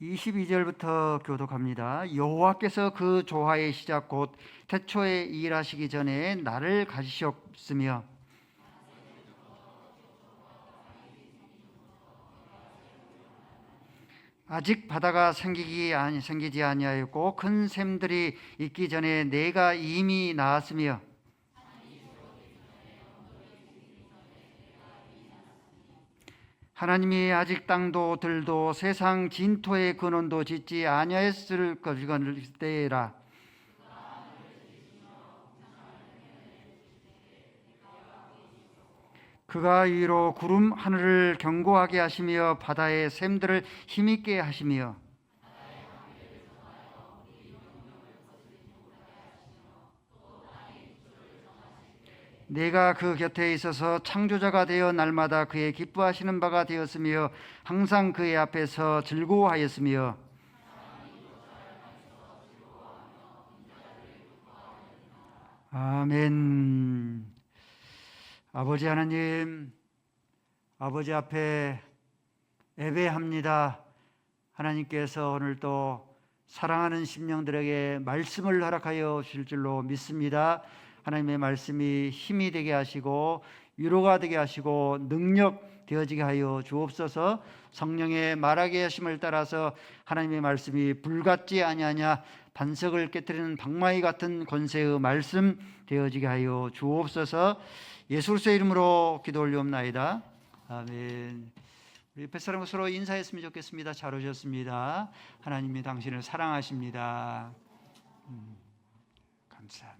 22절부터 교독합니다. 여호와께서 그 조화의 시작 곧 태초에 일하시기 전에 나를 가지셨으며 아직 바다가 생기기 아니 생기지 아니하였고 큰 샘들이 있기 전에 내가 이미 나았으며 하나님이 아직 땅도 들도 세상 진토의 근원도 짓지 아니하였을 것을 때라. 그가 이로 구름 하늘을 견고하게 하시며 바다의 샘들을 힘있게 하시며 내가 그 곁에 있어서 창조자가 되어 날마다 그의 기뻐하시는 바가 되었으며 항상 그의 앞에서 즐거워하였으며 아멘. 아버지 하나님, 아버지 앞에 예배합니다. 하나님께서 오늘 또 사랑하는 심령들에게 말씀을 허락하여 주실 줄로 믿습니다. 하나님의 말씀이 힘이 되게 하시고 위로가 되게 하시고 능력 되어지게 하여 주옵소서. 성령의 말하게 하심을 따라서 하나님의 말씀이 불같지 아니하냐 반석을 깨뜨리는 방마이 같은 권세의 말씀 되어지게 하여 주옵소서. 예수 그리스도의 이름으로 기도 올리옵나이다. 아멘. 우리 옆에 사람 서로 인사했으면 좋겠습니다. 잘 오셨습니다. 하나님이 당신을 사랑하십니다. 음, 감사합니다.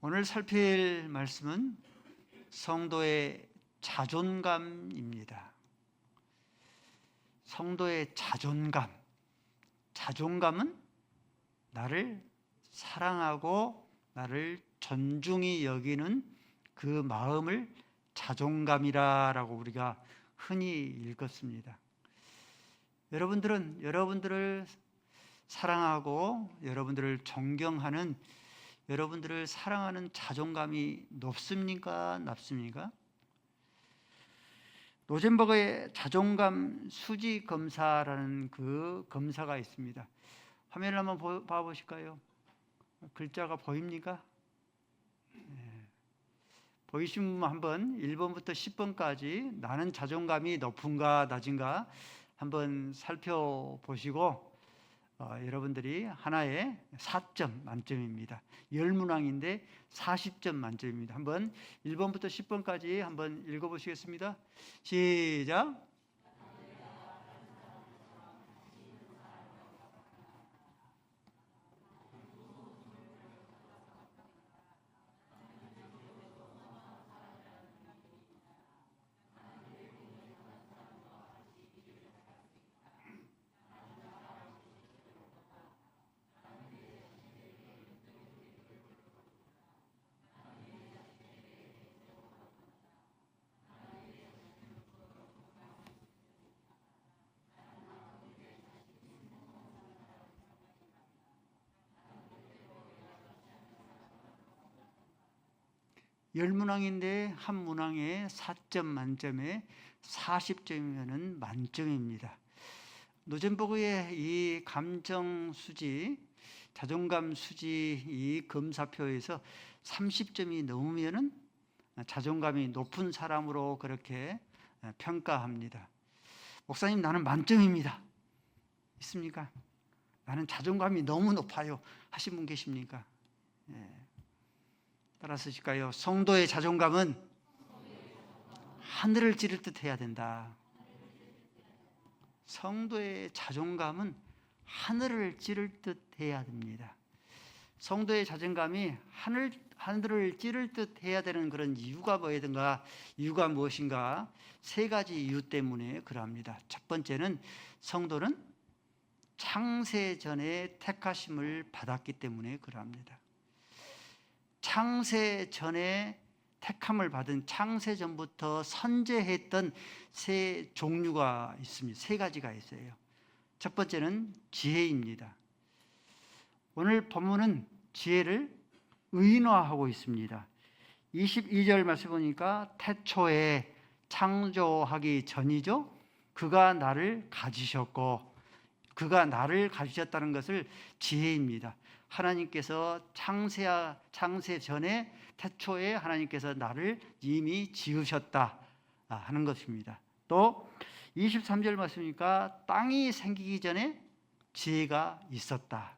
오늘 살필 말씀은 성도의 자존감입니다. 성도의 자존감. 자존감은 나를 사랑하고 나를 존중히 여기는 그 마음을 자존감이라라고 우리가 흔히 읽었습니다. 여러분들은 여러분들을 사랑하고 여러분들을 존경하는 여러분들을 사랑하는 자존감이 높습니까? 낮습니까? 노젠버그의 자존감 수지 검사라는 그 검사가 있습니다. 화면을 한번 봐 보실까요? 글자가 보입니까? 네. 보이시면 한번 1번부터 10번까지 나는 자존감이 높은가 낮은가 한번 살펴보시고 어, 여러분들이 하나에 4점 만점입니다. 열 문항인데 40점 만점입니다. 한번 1번부터 10번까지 한번 읽어보시겠습니다. 시작. 열 문항인데 한 문항에 4점 만점에 40점이면 만점입니다. 노젠버그의 이 감정 수지, 자존감 수지 이 검사표에서 30점이 넘으면은 자존감이 높은 사람으로 그렇게 평가합니다. 목사님 나는 만점입니다. 있습니까? 나는 자존감이 너무 높아요. 하신 분 계십니까? 예. 따라 쓰실까요? 성도의 자존감은 하늘을 찌를 듯 해야 된다. 성도의 자존감은 하늘을 찌를 듯 해야 됩니다. 성도의 자존감이 하늘 하늘을 찌를 듯 해야 되는 그런 이유가 뭐든가 이유가 무엇인가 세 가지 이유 때문에 그러합니다. 첫 번째는 성도는 창세 전에 택하심을 받았기 때문에 그러합니다. 창세 전에 택함을 받은 창세 전부터 선제했던 세 종류가 있습니다. 세 가지가 있어요. 첫 번째는 지혜입니다. 오늘 본문은 지혜를 의인화하고 있습니다. 22절 말씀 보니까 태초에 창조하기 전이죠. 그가 나를 가지셨고 그가 나를 가지셨다는 것을 지혜입니다. 하나님께서 창세 창세 전에 태초에 하나님께서 나를 이미 지으셨다 아, 하는 것입니다. 또 23절 말씀이니까 땅이 생기기 전에 지혜가 있었다.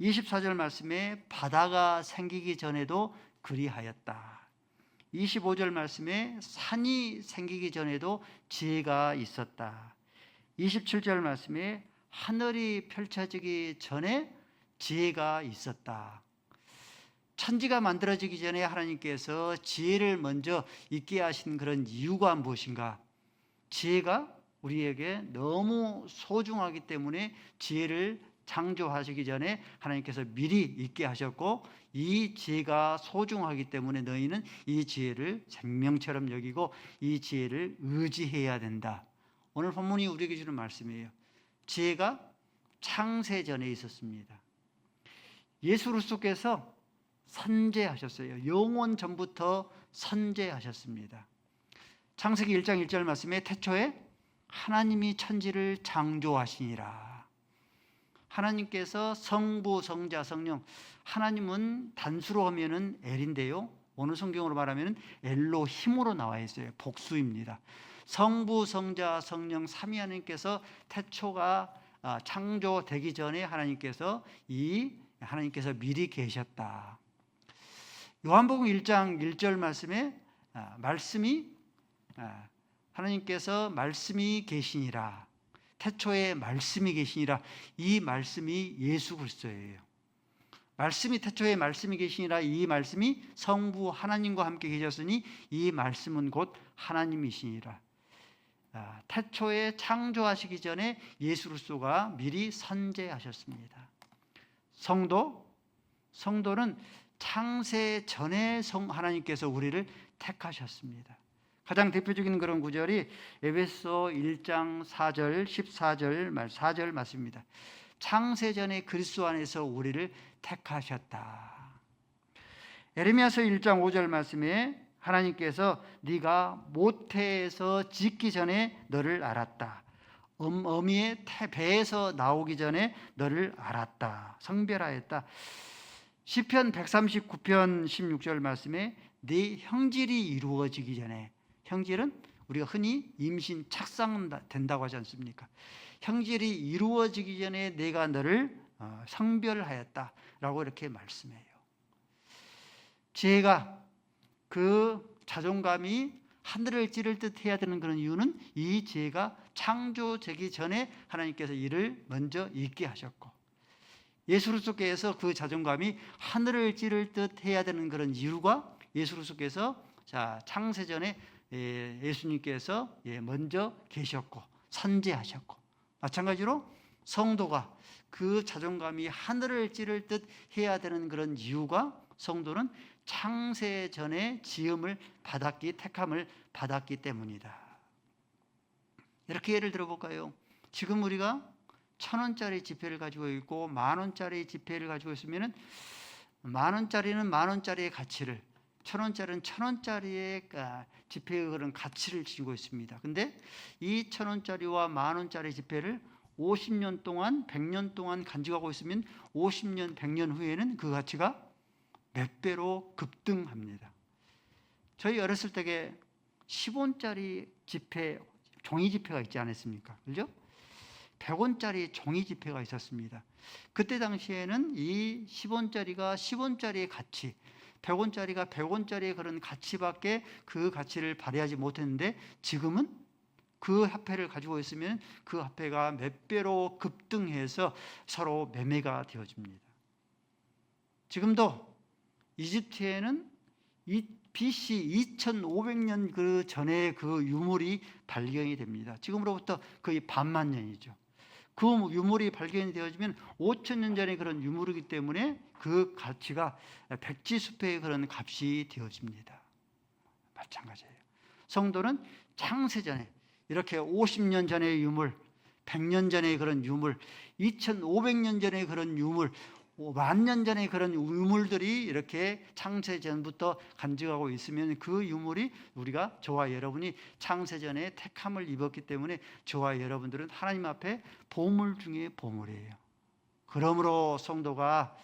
24절 말씀에 바다가 생기기 전에도 그리하였다. 25절 말씀에 산이 생기기 전에도 지혜가 있었다. 27절 말씀에 하늘이 펼쳐지기 전에 지혜가 있었다. 천지가 만들어지기 전에 하나님께서 지혜를 먼저 있게 하신 그런 이유가 무엇인가? 지혜가 우리에게 너무 소중하기 때문에 지혜를 창조하시기 전에 하나님께서 미리 있게 하셨고 이 지혜가 소중하기 때문에 너희는 이 지혜를 생명처럼 여기고 이 지혜를 의지해야 된다. 오늘 본문이 우리에게 주는 말씀이에요. 지혜가 창세 전에 있었습니다. 예수 그리스도께서 선제하셨어요. 영원 전부터 선제하셨습니다. 창세기 1장 1절 말씀에 태초에 하나님이 천지를 창조하시니라. 하나님께서 성부, 성자, 성령. 하나님은 단수로 하면은 엘인데요. 어느 성경으로 말하면은 엘로 힘으로 나와 있어요. 복수입니다. 성부, 성자, 성령 삼위 하나님께서 태초가 아, 창조되기 전에 하나님께서 이 하나님께서 미리 계셨다. 요한복음 1장 1절 말씀에 아, 말씀이 아, 하나님께서 말씀이 계시니라. 태초에 말씀이 계시니라. 이 말씀이 예수 그리스도예요. 말씀이 태초에 말씀이 계시니라 이 말씀이 성부 하나님과 함께 계셨으니 이 말씀은 곧 하나님이시니라. 아, 태초에 창조하시기 전에 예수 그리스도가 미리 선제하셨습니다. 성도 성도는 창세 전에 성 하나님께서 우리를 택하셨습니다. 가장 대표적인 그런 구절이 에베소 1장 4절 14절 말 4절 말씀입니다. 창세 전에 그리스도 안에서 우리를 택하셨다. 에레미야서 1장 5절 말씀에 하나님께서 네가 모태에서 짓기 전에 너를 알았다. 음, 어미의 배에서 나오기 전에 너를 알았다. 성별하였다. 시편 139편 16절 말씀에 네 형질이 이루어지기 전에 형질은 우리가 흔히 임신 착상된다고 하지 않습니까? 형질이 이루어지기 전에 내가 너를 어, 성별하였다라고 이렇게 말씀해요. 지혜가 그 자존감이 하늘을 찌를 듯 해야 되는 그런 이유는 이 지혜가 창조되기 전에 하나님께서 이를 먼저 있게 하셨고 예수 그리스도께서 그 자존감이 하늘을 찌를 듯 해야 되는 그런 이유가 예수 그리스도께서 자 창세전에 예, 예수님께서 예, 먼저 계셨고 선제하셨고 마찬가지로 성도가 그 자존감이 하늘을 찌를 듯 해야 되는 그런 이유가 성도는 창세 전에 지음을 받았기 택함을 받았기 때문이다. 이렇게 예를 들어볼까요? 지금 우리가 천 원짜리 지폐를 가지고 있고 만 원짜리 지폐를 가지고 있으면은 만 원짜리는 만 원짜리의 가치를 천 원짜리는 천 원짜리의 아, 지폐의 그런 가치를 지니고 있습니다. 근데 이 천 원짜리와 만 원짜리 지폐를 50년 동안 100년 동안 간직하고 있으면 50년 100년 후에는 그 가치가 몇 배로 급등합니다. 저희 어렸을 때에 10원짜리 지폐 종이 지폐가 있지 않았습니까? 그죠? 100원짜리 종이 지폐가 있었습니다. 그때 당시에는 이 10원짜리가 10원짜리의 가치, 100원짜리가 100원짜리의 그런 가치밖에 그 가치를 발휘하지 못했는데 지금은 그 화폐를 가지고 있으면 그 화폐가 몇 배로 급등해서 서로 매매가 되어집니다. 지금도 이집트에는 이 BC 2500년 그 전에 그 유물이 발견이 됩니다. 지금으로부터 거의 반만 년이죠. 그 유물이 발견이 되어지면 5천년 전의 그런 유물이기 때문에 그 가치가 백지수표의 그런 값이 되어집니다. 마찬가지예요. 성도는 창세 전에 이렇게 50년 전의 유물, 100년 전의 그런 유물, 2500년 전의 그런 유물, 만년 전에 그런 유물들이 이렇게 창세 전부터 간직하고 있으면 그 유물이 우리가 저와 여러분이 창세 전에 택함을 입었기 때문에 저와 여러분들은 하나님 앞에 보물 중에 보물이에요. 그러므로 성도가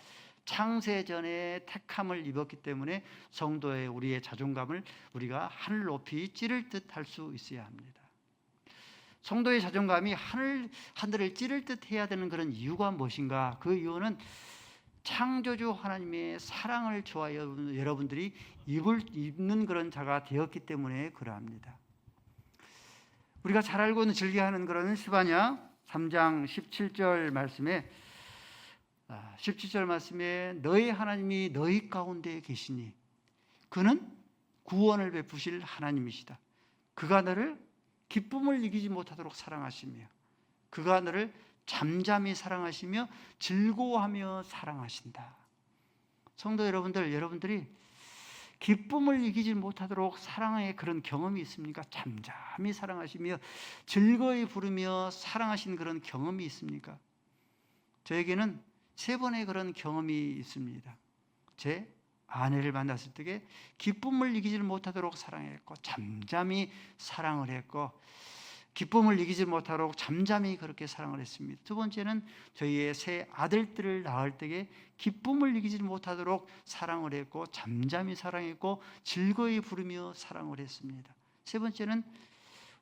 창세 전에 택함을 입었기 때문에 성도의 우리의 자존감을 우리가 하늘 높이 찌를 듯 할 수 있어야 합니다. 성도의 자존감이 하늘 하늘을 찌를 듯 해야 되는 그런 이유가 무엇인가? 그 이유는 창조주 하나님의 사랑을 여러분- 여러분들이 입을 입는 그런 자가 되었기 때문에 그러합니다. 우리가 잘 알고 있는 즐겨하는 그런 스바냐 3장 17절 말씀에 아, 17절 말씀에 너희 하나님이 너희 가운데 계시니 그는 구원을 베푸실 하나님이시다. 그가 너를 기쁨을 이기지 못하도록 사랑하시며 그가 너를 잠잠히 사랑하시며 즐거워하며 사랑하신다. 성도 여러분들, 여러분들이 기쁨을 이기지 못하도록 사랑의 그런 경험이 있습니까? 잠잠히 사랑하시며 즐거이 부르며 사랑하신 그런 경험이 있습니까? 저에게는 세 번의 그런 경험이 있습니다. 제 아내를 만났을 때에 기쁨을 이기지 못하도록 사랑했고 잠잠히 사랑을 했고 기쁨을 이기지 못하도록 잠잠히 그렇게 사랑을 했습니다. 두 번째는 저희의 새 아들들을 낳을 때에 기쁨을 이기지 못하도록 사랑을 했고 잠잠히 사랑했고 즐거이 부르며 사랑을 했습니다. 세 번째는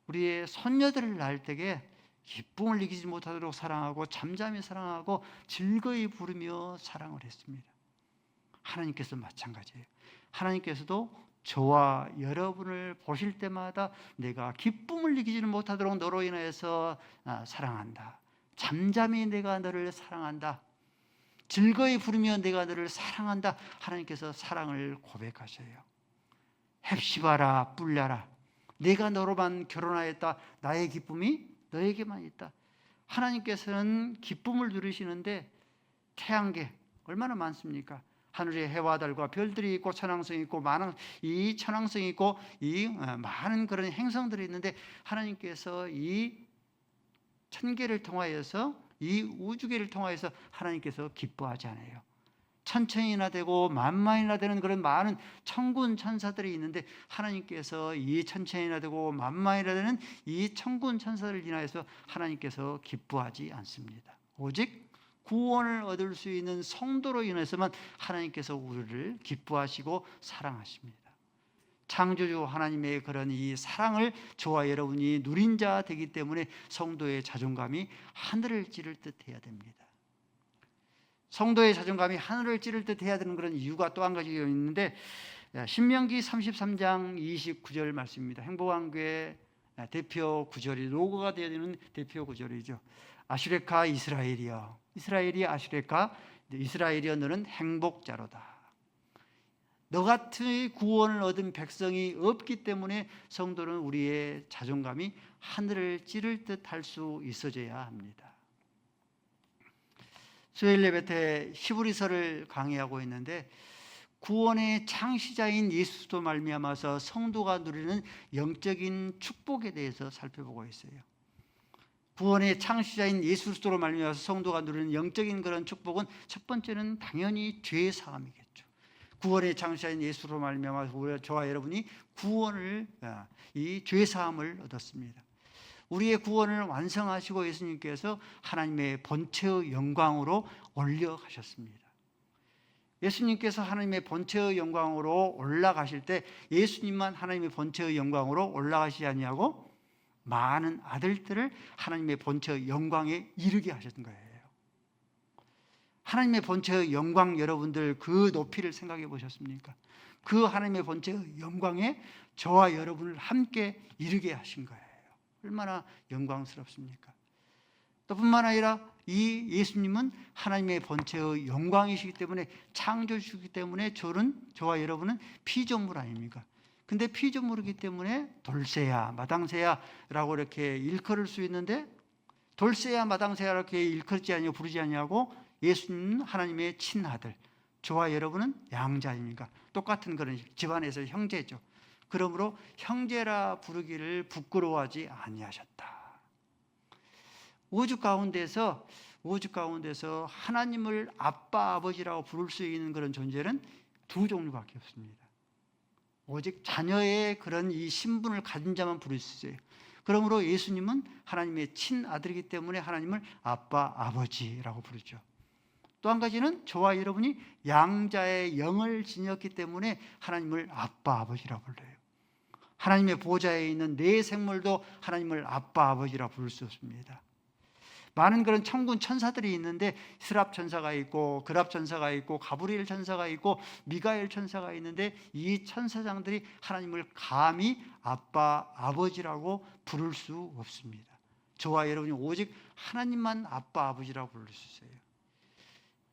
우리의 손녀들을 낳을 때에 기쁨을 이기지 못하도록 사랑하고 잠잠히 사랑하고 즐거이 부르며 사랑을 했습니다. 하나님께서 마찬가지예요. 하나님께서도 저와 여러분을 보실 때마다 내가 기쁨을 이기지는 못하도록 너로 인하여서 아, 사랑한다. 잠잠히 내가 너를 사랑한다. 즐거이 부르며 내가 너를 사랑한다. 하나님께서 사랑을 고백하셔요. 헵시바라 뿔ля라. 내가 너로만 결혼하였다. 나의 기쁨이 너에게만 있다. 하나님께서는 기쁨을 누리시는데 태양계 얼마나 많습니까? 하늘에 해와 달과 별들이 있고 천왕성이 있고 많은 이 천왕성이 있고 이 어, 많은 그런 행성들이 있는데 하나님께서 이 천계를 통하여서 이 우주계를 통하여서 하나님께서 기뻐하지 않아요. 천천이나 되고 만만이나 되는 그런 많은 천군 천사들이 있는데 하나님께서 이 천천이나 되고 만만이나 되는 이 천군 천사들을 인하여서 하나님께서 기뻐하지 않습니다. 오직 구원을 얻을 수 있는 성도로 인해서만 하나님께서 우리를 기뻐하시고 사랑하십니다. 창조주 하나님의 그런 이 사랑을 저와 여러분이 누린 자 되기 때문에 성도의 자존감이 하늘을 찌를 듯 해야 됩니다. 성도의 자존감이 하늘을 찌를 듯 해야 되는 그런 이유가 또 한 가지 있는데 신명기 33장 29절 말씀입니다. 행복한 교회 대표 구절이 로고가 되는 대표 구절이죠. 아슈레카 이스라엘이여 이스라엘이 아슈레카 이스라엘이여 너는 행복자로다. 너 같은 구원을 얻은 백성이 없기 때문에 성도는 우리의 자존감이 하늘을 찌를 듯 할 수 있어져야 합니다. 수요일 예배 때 히브리서를 강의하고 있는데 구원의 창시자인 예수도 말미암아서 성도가 누리는 영적인 축복에 대해서 살펴보고 있어요. 구원의 창시자인 예수 그리스도로 말미암아서 성도가 누리는 영적인 그런 축복은 첫 번째는 당연히 죄 사함이겠죠. 구원의 창시자인 예수로 말미암아서 우리 저와 여러분이 구원을 아, 이죄 사함을 얻었습니다. 우리의 구원을 완성하시고 예수님께서 하나님의 본체의 영광으로 올려 가셨습니다. 예수님께서 하나님의 본체의 영광으로 올라가실 때 예수님만 하나님의 본체의 영광으로 올라가시지 아니하고 많은 아들들을 하나님의 본체의 영광에 이르게 하셨던 거예요. 하나님의 본체의 영광 여러분들 그 높이를 생각해 보셨습니까? 그 하나님의 본체의 영광에 저와 여러분을 함께 이르게 하신 거예요. 얼마나 영광스럽습니까? 또 뿐만 아니라 이 예수님은 하나님의 본체의 영광이시기 때문에 창조주시기 때문에 저는 저와 여러분은 피조물 아닙니까? 근데 피조물이기 때문에 돌쇠야 마당새야라고 이렇게 일컬을 수 있는데 돌쇠야 마당새야 이렇게 일컬지 아니고 부르지 아니하고 예수님은 하나님의 친아들 저와 여러분은 양자입니까? 똑같은 그런 집안에서 형제죠. 그러므로 형제라 부르기를 부끄러워하지 아니하셨다. 우주 가운데서 오직 가운데서 하나님을 아빠 아버지라고 부를 수 있는 그런 존재는 두 종류밖에 없습니다. 오직 자녀의 그런 이 신분을 가진 자만 부를 수 있어요. 그러므로 예수님은 하나님의 친아들이기 때문에 하나님을 아빠 아버지라고 부르죠. 또 한 가지는 저와 여러분이 양자의 영을 지녔기 때문에 하나님을 아빠 아버지라고 불러요. 하나님의 보좌에 있는 내 생물도 하나님을 아빠 아버지라 부를 수 없습니다. 많은 그런 천군 천사들이 있는데 스랍 천사가 있고 그랍 천사가 있고 가브리엘 천사가 있고 미가엘 천사가 있는데 이 천사장들이 하나님을 감히 아빠 아버지라고 부를 수 없습니다. 저와 여러분이 오직 하나님만 아빠 아버지라고 부를 수 있어요.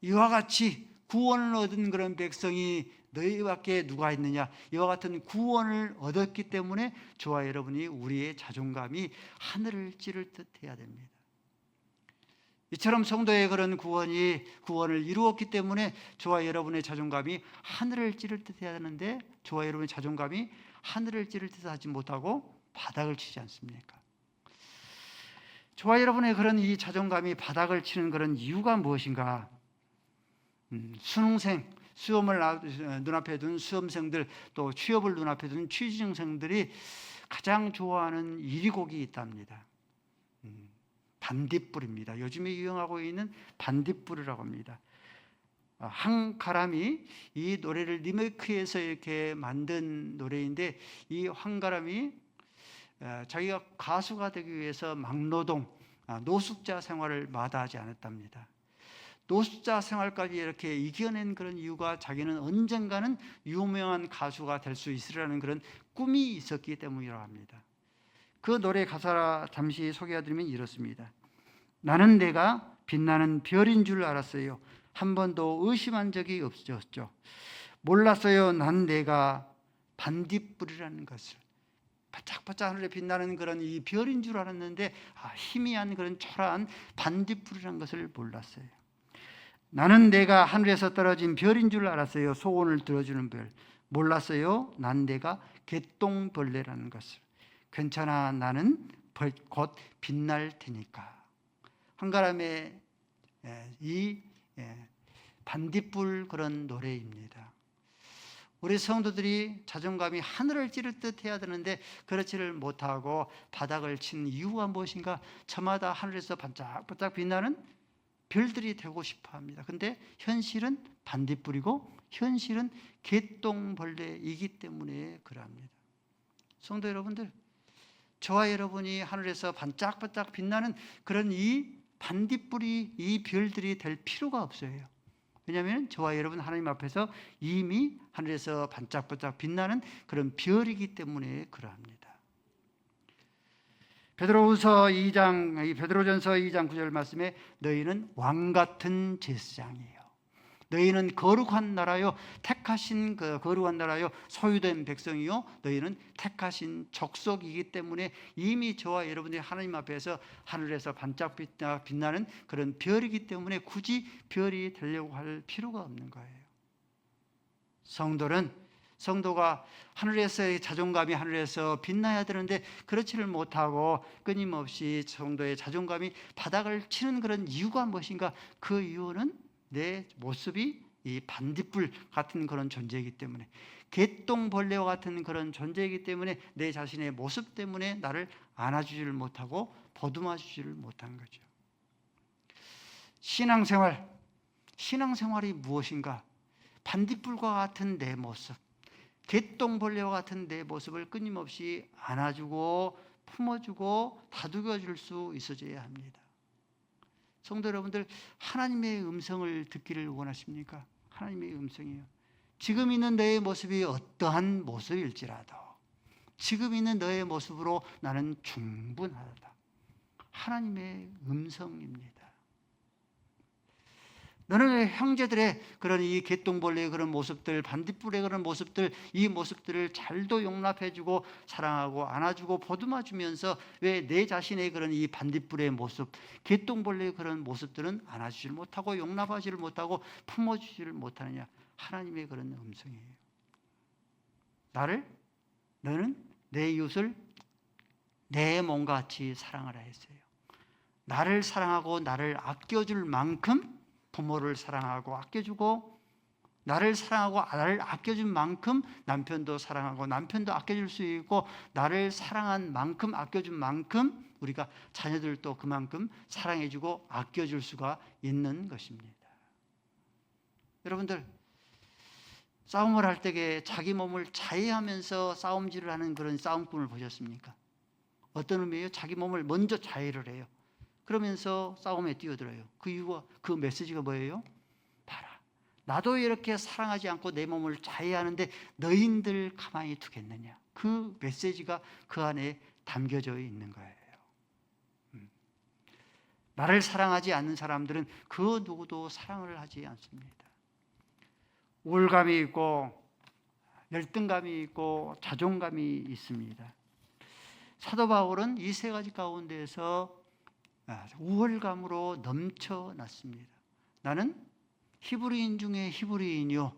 이와 같이 구원을 얻은 그런 백성이 너희밖에 누가 있느냐 이와 같은 구원을 얻었기 때문에 저와 여러분이 우리의 자존감이 하늘을 찌를 듯 해야 됩니다. 이처럼 성도의 그런 구원이 구원을 이루었기 때문에 저와 여러분의 자존감이 하늘을 찌를 듯 해야 되는데 저와 여러분의 자존감이 하늘을 찌를 듯 하지 못하고 바닥을 치지 않습니까? 저와 여러분의 그런 이 자존감이 바닥을 치는 그런 이유가 무엇인가? 음, 수능생, 수험을 눈앞에 둔 수험생들 또 취업을 눈앞에 둔 취준생들이 가장 좋아하는 이리곡이 있답니다. 음, 반딧불입니다. 요즘에 유행하고 있는 반딧불이라고 합니다. 아, 한가람이 이 노래를 리메이크해서 이렇게 만든 노래인데 이 한가람이 자기가 가수가 되기 위해서 막노동, 아, 노숙자 생활을 마다하지 않았답니다. 노숙자 생활까지 이렇게 이겨낸 그런 이유가 자기는 언젠가는 유명한 가수가 될 수 있으라는 그런 꿈이 있었기 때문이라고 합니다. 그 노래 가사 잠시 소개해드리면 이렇습니다. 나는 내가 빛나는 별인 줄 알았어요. 한 번도 의심한 적이 없었죠. 몰랐어요. 난 내가 반딧불이라는 것을. 바짝바짝 하늘에 빛나는 그런 이 별인 줄 알았는데 아, 희미한 그런 초라한 반딧불이라는 것을 몰랐어요. 나는 내가 하늘에서 떨어진 별인 줄 알았어요. 소원을 들어주는 별. 몰랐어요. 난 내가 개똥벌레라는 것을. 괜찮아. 나는 곧 빛날 테니까. 한가람의 예, 이 예, 반딧불 그런 노래입니다. 우리 성도들이 자존감이 하늘을 찌를 듯 해야 되는데 그렇지를 못하고 바닥을 친 이유가 무엇인가? 저마다 하늘에서 반짝반짝 빛나는 별들이 되고 싶어 합니다. 근데 현실은 반딧불이고 현실은 개똥벌레이기 때문에 그럽니다. 성도 여러분들, 저와 여러분이 하늘에서 반짝반짝 빛나는 그런 이 반딧불이 이 별들이 될 필요가 없어요. 왜냐하면 저와 여러분 하나님 앞에서 이미 하늘에서 반짝반짝 빛나는 그런 별이기 때문에 그러합니다. 베드로후서 2장 베드로전서 2장 9절 말씀에 너희는 왕 같은 제사장이에요. 너희는 거룩한 나라요 택하신 그 거룩한 나라요 소유된 백성이요 너희는 택하신 족속이기 때문에 이미 저와 여러분들이 하나님 앞에서 하늘에서 반짝 빛나는 그런 별이기 때문에 굳이 별이 되려고 할 필요가 없는 거예요. 성도는 성도가 하늘에서의 자존감이 하늘에서 빛나야 되는데 그렇지를 못하고 끊임없이 성도의 자존감이 바닥을 치는 그런 이유가 무엇인가? 그 이유는 내 모습이 이 반딧불 같은 그런 존재이기 때문에 개똥벌레와 같은 그런 존재이기 때문에 내 자신의 모습 때문에 나를 안아주지를 못하고 보듬어주지를 못한 거죠. 신앙생활, 신앙생활이 무엇인가? 반딧불과 같은 내 모습, 개똥벌레와 같은 내 모습을 끊임없이 안아주고 품어주고 다독여줄 수 있어져야 합니다. 성도 여러분들 하나님의 음성을 듣기를 원하십니까? 하나님의 음성이요. 지금 있는 너의 모습이 어떠한 모습일지라도 지금 있는 너의 모습으로 나는 충분하다. 하나님의 음성입니다. 너는 형제들의 그런 이 개똥벌레의 그런 모습들, 반딧불의 그런 모습들, 이 모습들을 잘도 용납해주고 사랑하고 안아주고 보듬어주면서 왜 내 자신의 그런 이 반딧불의 모습, 개똥벌레의 그런 모습들은 안아주지를 못하고 용납하지를 못하고 품어주지를 못하느냐? 하나님의 그런 음성이에요. 나를 너는 내 이웃을 내 몸과 같이 사랑하라 했어요. 나를 사랑하고 나를 아껴줄 만큼 부모를 사랑하고 아껴주고 나를 사랑하고 나를 아껴준 만큼 남편도 사랑하고 남편도 아껴줄 수 있고 나를 사랑한 만큼 아껴준 만큼 우리가 자녀들도 그만큼 사랑해주고 아껴줄 수가 있는 것입니다. 여러분들 싸움을 할 때에 자기 몸을 자해하면서 싸움질을 하는 그런 싸움꾼을 보셨습니까? 어떤 의미예요? 자기 몸을 먼저 자해를 해요. 그러면서 싸움에 뛰어들어요. 그 이유가 그 메시지가 뭐예요? 봐라. 나도 이렇게 사랑하지 않고 내 몸을 자해하는데 너희들 가만히 두겠느냐? 그 메시지가 그 안에 담겨져 있는 거예요. 음. 나를 사랑하지 않는 사람들은 그 누구도 사랑을 하지 않습니다. 우울감이 있고 열등감이 있고 자존감이 있습니다. 사도 바울은 이 세 가지 가운데서 아, 우월감으로 넘쳐났습니다. 나는 히브리인 중에 히브리인이요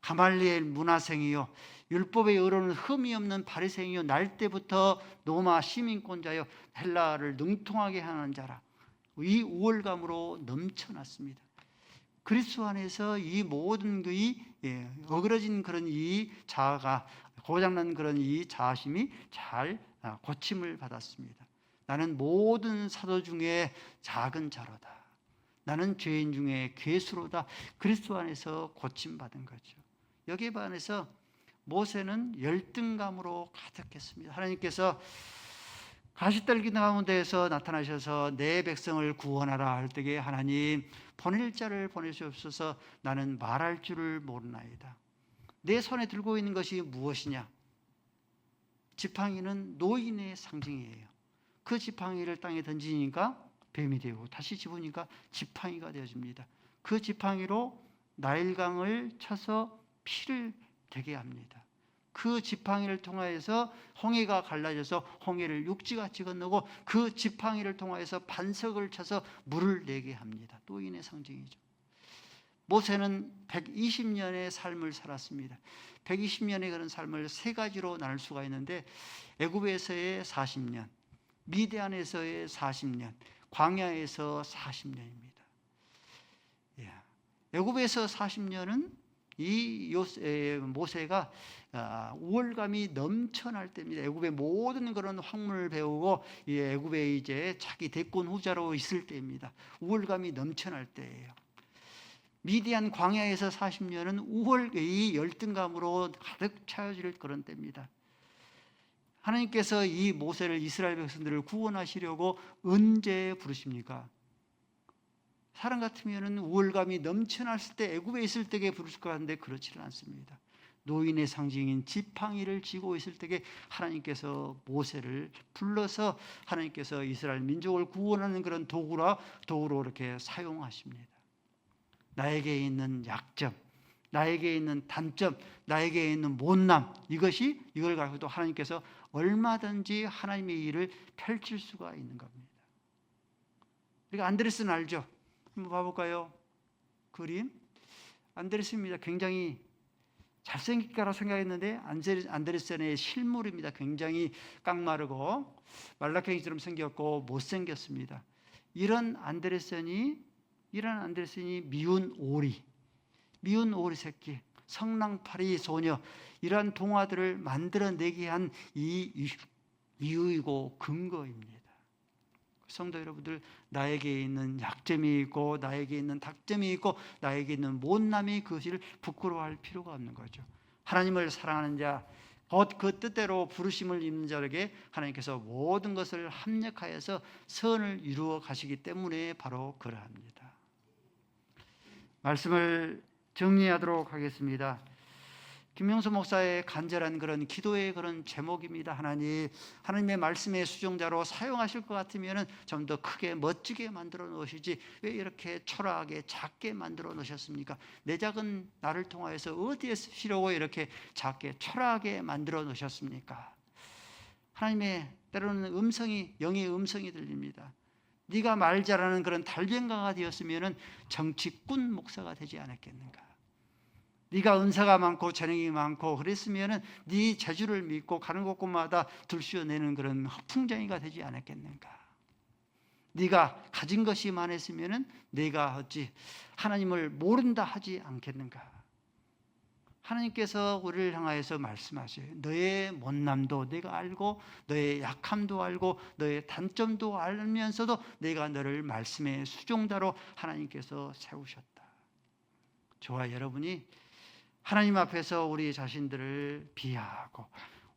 가말리엘 문화생이요 율법의 의로는 흠이 없는 바리새인이요 날 때부터 로마 시민권자요 헬라를 능통하게 하는 자라 이 우월감으로 넘쳐났습니다. 그리스도 안에서 이 모든 그이 예, 어그러진 그런 이 자아가 고장난 그런 이 자아심이 잘 아, 고침을 받았습니다. 나는 모든 사도 중에 작은 자로다. 나는 죄인 중에 괴수로다. 그리스도 안에서 고침 받은 거죠. 여기에 반해서 모세는 열등감으로 가득했습니다. 하나님께서 가시떨기 가운데에서 나타나셔서 내 백성을 구원하라 할 때에 하나님 보낼 자를 보내시옵소서 나는 말할 줄을 모르나이다. 내 손에 들고 있는 것이 무엇이냐? 지팡이는 노인의 상징이에요. 그 지팡이를 땅에 던지니까 뱀이 되고 다시 집으니까 지팡이가 되어집니다. 그 지팡이로 나일강을 쳐서 피를 되게 합니다. 그 지팡이를 통하여서 홍해가 갈라져서 홍해를 육지같이 건너고 그 지팡이를 통하여서 반석을 쳐서 물을 내게 합니다. 노인의 상징이죠. 모세는 120년의 삶을 살았습니다. 120년의 그런 삶을 세 가지로 나눌 수가 있는데 애굽에서의 40년, 미디안에서의 40년, 광야에서 40년입니다. 예. 애굽에서 40년은 이 모세가 아, 우월감이 넘쳐날 때입니다. 애굽의 모든 그런 학문을 배우고 애굽에 이제 자기 대권 후자로 있을 때입니다. 우월감이 넘쳐날 때예요. 미디안 광야에서 40년은 우월의 열등감으로 가득 차여질 그런 때입니다. 하나님께서 이 모세를 이스라엘 백성들을 구원하시려고 언제 부르십니까? 사람 같으면은 우월감이 넘쳐났을 때 애굽에 있을 때에 부르실 것 같은데 그렇지는 않습니다. 노인의 상징인 지팡이를 쥐고 있을 때에 하나님께서 모세를 불러서 하나님께서 이스라엘 민족을 구원하는 그런 도구라 도구로 이렇게 사용하십니다. 나에게 있는 약점, 나에게 있는 단점, 나에게 있는 못남 이것이 이걸 가지고도 하나님께서 얼마든지 하나님의 일을 펼칠 수가 있는 겁니다. 우리가 안드레스는 알죠? 한번 봐볼까요? 그림 안드레스입니다. 굉장히 잘생길 거라 생각했는데 안드레센의 실물입니다. 굉장히 깡마르고 말라깽이처럼 생겼고 못생겼습니다. 이런 안드레센이 이런 안데르센이 미운 오리, 미운 오리 새끼, 성랑파리 소녀 이러한 동화들을 만들어내게 한 이 이유이고 근거입니다. 성도 여러분들 나에게 있는 약점이 있고 나에게 있는 닭점이 있고 나에게 있는 못남이 그것을 부끄러워할 필요가 없는 거죠. 하나님을 사랑하는 자, 곧그 뜻대로 부르심을 입는 자에게 하나님께서 모든 것을 합력하여서 선을 이루어 가시기 때문에 바로 그러합니다. 말씀을 정리하도록 하겠습니다. 김명수 목사의 간절한 그런 기도의 그런 제목입니다. 하나님, 하나님의 말씀의 수종자로 사용하실 것 같으면 좀 더 크게 멋지게 만들어 놓으시지 왜 이렇게 초라하게 작게 만들어 놓으셨습니까? 내 작은 나를 통하여서 어디에 쓰시려고 이렇게 작게 초라하게 만들어 놓으셨습니까? 하나님의 때로는 음성이 영의 음성이 들립니다. 네가 말 잘하는 그런 달변가가 되었으면 정치꾼 목사가 되지 않았겠는가? 네가 은사가 많고 재능이 많고 그랬으면 네 재주를 믿고 가는 곳곳마다 들쑤내는 그런 허풍쟁이가 되지 않았겠는가? 네가 가진 것이 많았으면은 내가 어찌 하나님을 모른다 하지 않겠는가? 하나님께서 우리를 향하여서 말씀하셔요. 너의 못남도 내가 알고 너의 약함도 알고 너의 단점도 알면서도 내가 너를 말씀의 수종자로 하나님께서 세우셨다. 저와 여러분이 하나님 앞에서 우리 자신들을 비하하고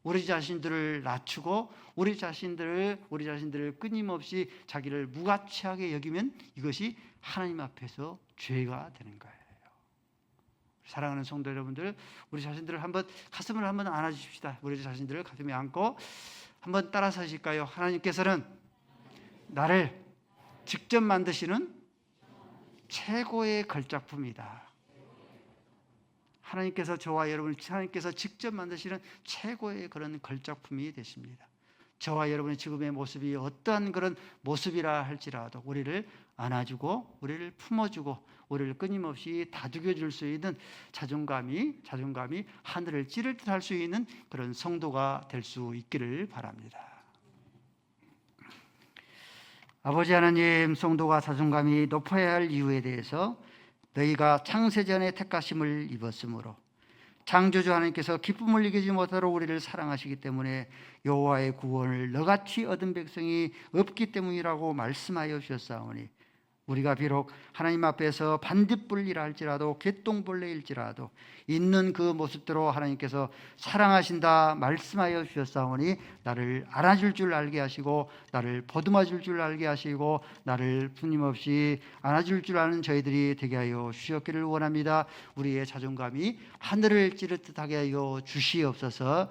우리 자신들을 낮추고 우리 자신들을 우리 자신들을 끊임없이 자기를 무가치하게 여기면 이것이 하나님 앞에서 죄가 되는 거예요. 사랑하는 성도 여러분들, 우리 자신들을 한번 가슴을 한번 안아 주십시다. 우리 자신들을 가슴에 안고 한번 따라서 하실까요? 하나님께서는 나를 직접 만드시는 최고의 걸작품이다. 하나님께서 저와 여러분을 하나님께서 직접 만드시는 최고의 그런 걸작품이 되십니다. 저와 여러분의 지금의 모습이 어떠한 그런 모습이라 할지라도 우리를 안아주고 우리를 품어주고 우리를 끊임없이 다독여 줄 수 있는 자존감이 자존감이 하늘을 찌를 듯 할 수 있는 그런 성도가 될 수 있기를 바랍니다. 아버지 하나님 성도가 자존감이 높아야 할 이유에 대해서 너희가 창세전에 택하심을 입었으므로 창조주 하나님께서 기쁨을 이기지 못하도록 우리를 사랑하시기 때문에 여호와의 구원을 너같이 얻은 백성이 없기 때문이라고 말씀하여 주셨사오니 우리가 비록 하나님 앞에서 반딧불이라 할지라도 개똥벌레일지라도 있는 그 모습대로 하나님께서 사랑하신다 말씀하여 주셨사오니 나를 안아줄 줄 알게 하시고 나를 보듬어 줄 줄 알게 하시고 나를 끊임없이 안아줄 줄 아는 저희들이 되게 하여 주셨기를 원합니다. 우리의 자존감이 하늘을 찌르듯하게 하여 주시옵소서.